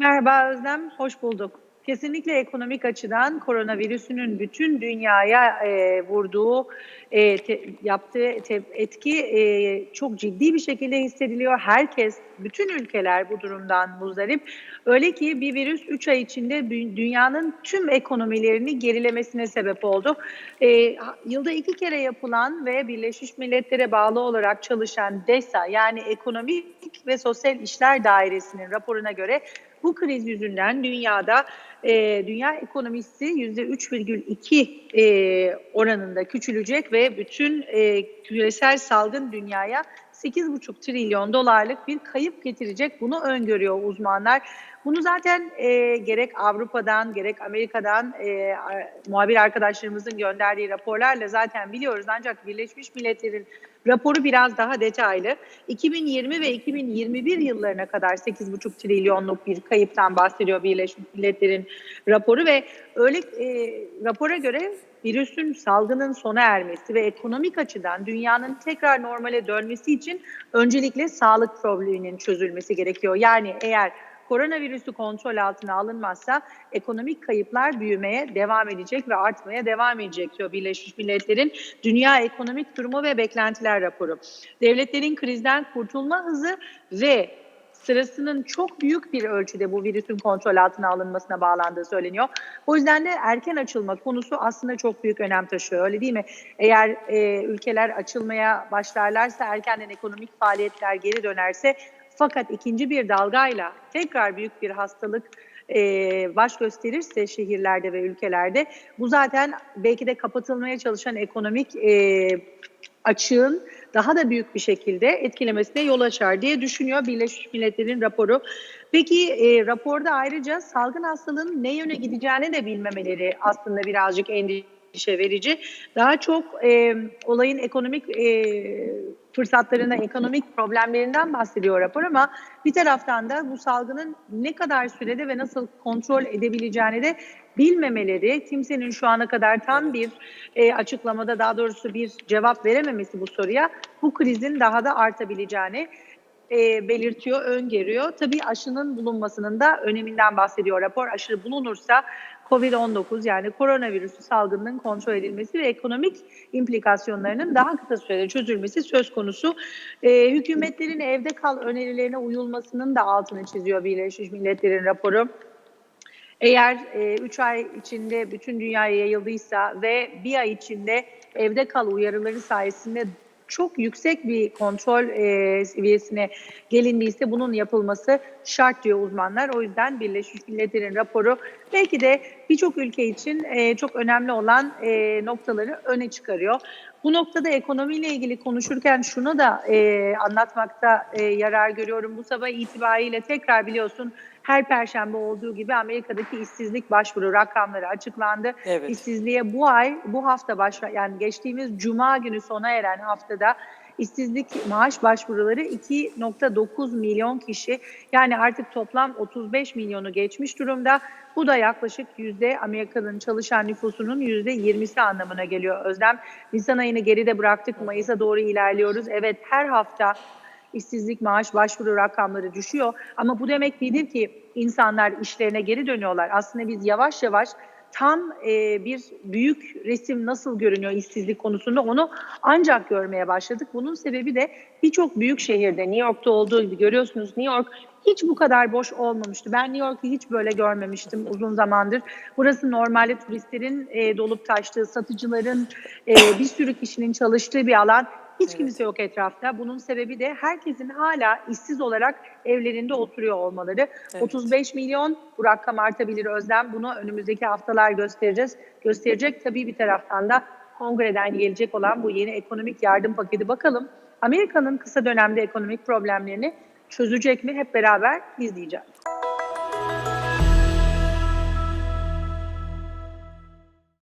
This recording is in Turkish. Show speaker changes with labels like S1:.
S1: Merhaba Özlem, hoş bulduk. Kesinlikle ekonomik açıdan koronavirüsünün bütün dünyaya e, vurduğu, e, te, yaptığı te, etki e, çok ciddi bir şekilde hissediliyor. Herkes, bütün ülkeler bu durumdan muzdarip. Öyle ki bir virüs 3 ay içinde dü- dünyanın tüm ekonomilerini gerilemesine sebep oldu. E, yılda iki kere yapılan ve Birleşmiş Milletler'e bağlı olarak çalışan DESA yani Ekonomik ve Sosyal İşler Dairesi'nin raporuna göre bu kriz yüzünden dünyada e, dünya ekonomisi yüzde 3,2 e, oranında küçülecek ve bütün e, küresel salgın dünyaya 8,5 trilyon dolarlık bir kayıp getirecek. Bunu öngörüyor uzmanlar. Bunu zaten e, gerek Avrupa'dan gerek Amerika'dan e, muhabir arkadaşlarımızın gönderdiği raporlarla zaten biliyoruz. Ancak Birleşmiş Milletler'in raporu biraz daha detaylı. 2020 ve 2021 yıllarına kadar 8,5 trilyonluk bir kayıptan bahsediyor Birleşmiş Milletler'in raporu ve öyle e, rapora göre virüsün salgının sona ermesi ve ekonomik açıdan dünyanın tekrar normale dönmesi için öncelikle sağlık probleminin çözülmesi gerekiyor. Yani eğer koronavirüsü kontrol altına alınmazsa ekonomik kayıplar büyümeye devam edecek ve artmaya devam edecek diyor Birleşmiş Milletler'in Dünya Ekonomik Durumu ve Beklentiler raporu. Devletlerin krizden kurtulma hızı ve sırasının çok büyük bir ölçüde bu virüsün kontrol altına alınmasına bağlandığı söyleniyor. O yüzden de erken açılma konusu aslında çok büyük önem taşıyor öyle değil mi? Eğer e, ülkeler açılmaya başlarlarsa erkenden ekonomik faaliyetler geri dönerse fakat ikinci bir dalgayla tekrar büyük bir hastalık e, baş gösterirse şehirlerde ve ülkelerde bu zaten belki de kapatılmaya çalışan ekonomik e, açığın daha da büyük bir şekilde etkilemesine yol açar diye düşünüyor Birleşmiş Milletler'in raporu. Peki e, raporda ayrıca salgın hastalığın ne yöne gideceğini de bilmemeleri aslında birazcık endişe verici. Daha çok e, olayın ekonomik e, fırsatlarına, ekonomik problemlerinden bahsediyor rapor ama bir taraftan da bu salgının ne kadar sürede ve nasıl kontrol edebileceğini de bilmemeleri, kimsenin şu ana kadar tam bir e, açıklamada daha doğrusu bir cevap verememesi bu soruya bu krizin daha da artabileceğini e, belirtiyor, öngörüyor. Tabii aşının bulunmasının da öneminden bahsediyor rapor. Aşı bulunursa COVID-19 yani koronavirüsü salgının kontrol edilmesi ve ekonomik implikasyonlarının daha kısa sürede çözülmesi söz konusu. E, hükümetlerin evde kal önerilerine uyulmasının da altını çiziyor Birleşmiş Milletler'in raporu. Eğer 3 e, ay içinde bütün dünyaya yayıldıysa ve bir ay içinde evde kal uyarıları sayesinde çok yüksek bir kontrol e, seviyesine gelindiyse bunun yapılması şart diyor uzmanlar. O yüzden Birleşmiş Milletler'in raporu belki de birçok ülke için e, çok önemli olan e, noktaları öne çıkarıyor. Bu noktada ekonomiyle ilgili konuşurken şunu da e, anlatmakta e, yarar görüyorum. Bu sabah itibariyle tekrar biliyorsun her perşembe olduğu gibi Amerika'daki işsizlik başvuru rakamları açıklandı.
S2: Evet.
S1: İşsizliğe bu ay, bu hafta başla yani geçtiğimiz cuma günü sona eren haftada işsizlik maaş başvuruları 2.9 milyon kişi. Yani artık toplam 35 milyonu geçmiş durumda. Bu da yaklaşık yüzde Amerika'nın çalışan nüfusunun yüzde 20'si anlamına geliyor. Özlem Nisan ayını geride bıraktık. Mayıs'a doğru ilerliyoruz. Evet her hafta işsizlik maaş başvuru rakamları düşüyor. Ama bu demek değildir ki insanlar işlerine geri dönüyorlar. Aslında biz yavaş yavaş tam e, bir büyük resim nasıl görünüyor işsizlik konusunda onu ancak görmeye başladık. Bunun sebebi de birçok büyük şehirde New York'ta olduğu gibi görüyorsunuz New York hiç bu kadar boş olmamıştı. Ben New York'u hiç böyle görmemiştim uzun zamandır. Burası normalde turistlerin e, dolup taştığı, satıcıların, e, bir sürü kişinin çalıştığı bir alan. Hiç
S2: Evet.
S1: kimse yok etrafta. Bunun sebebi de herkesin hala işsiz olarak evlerinde oturuyor olmaları.
S2: Evet.
S1: 35 milyon bu rakam artabilir Özlem. Bunu önümüzdeki haftalar göstereceğiz. Gösterecek tabii bir taraftan da kongreden gelecek olan bu yeni ekonomik yardım paketi bakalım. Amerika'nın kısa dönemde ekonomik problemlerini çözecek mi hep beraber izleyeceğiz.